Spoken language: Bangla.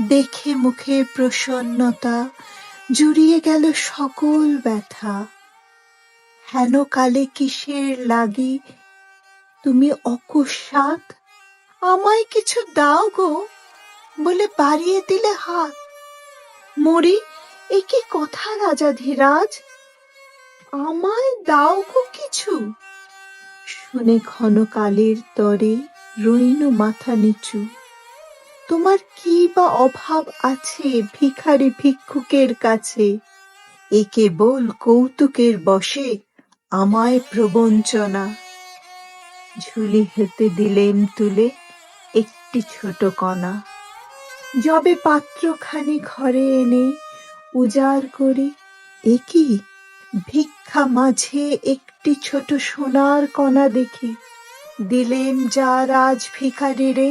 দেখে মুখে প্রসন্নতা, জুড়িয়ে গেল সকল ব্যথা। হেন কালে কিসের লাগি? তুমি অকস্মাৎ আমায় কিছু দাও গো, বলে বাড়িয়ে দিলে হাত। মরি, এ কি কথা রাজা ধীরাজ? আমায় দাও গো কিছু। শুনে ক্ষণকালের তরে রইনু মাথা নিচু। তোমার কি বা অভাব আছে ভিখারি ভিক্ষুকের কাছে? এ কেবল কৌতুকের বশে আমায় প্রবঞ্চনা। ঝুলি হেতে দিলেম তুলে একটি ছোট কণা। যবে পাত্রখানি ঘরে এনে উজাড় করি, এ কি? ভিক্ষা মাঝে একটি ছোট সোনার কণা দেখি দিলেম যা রাজ ভিখারিরে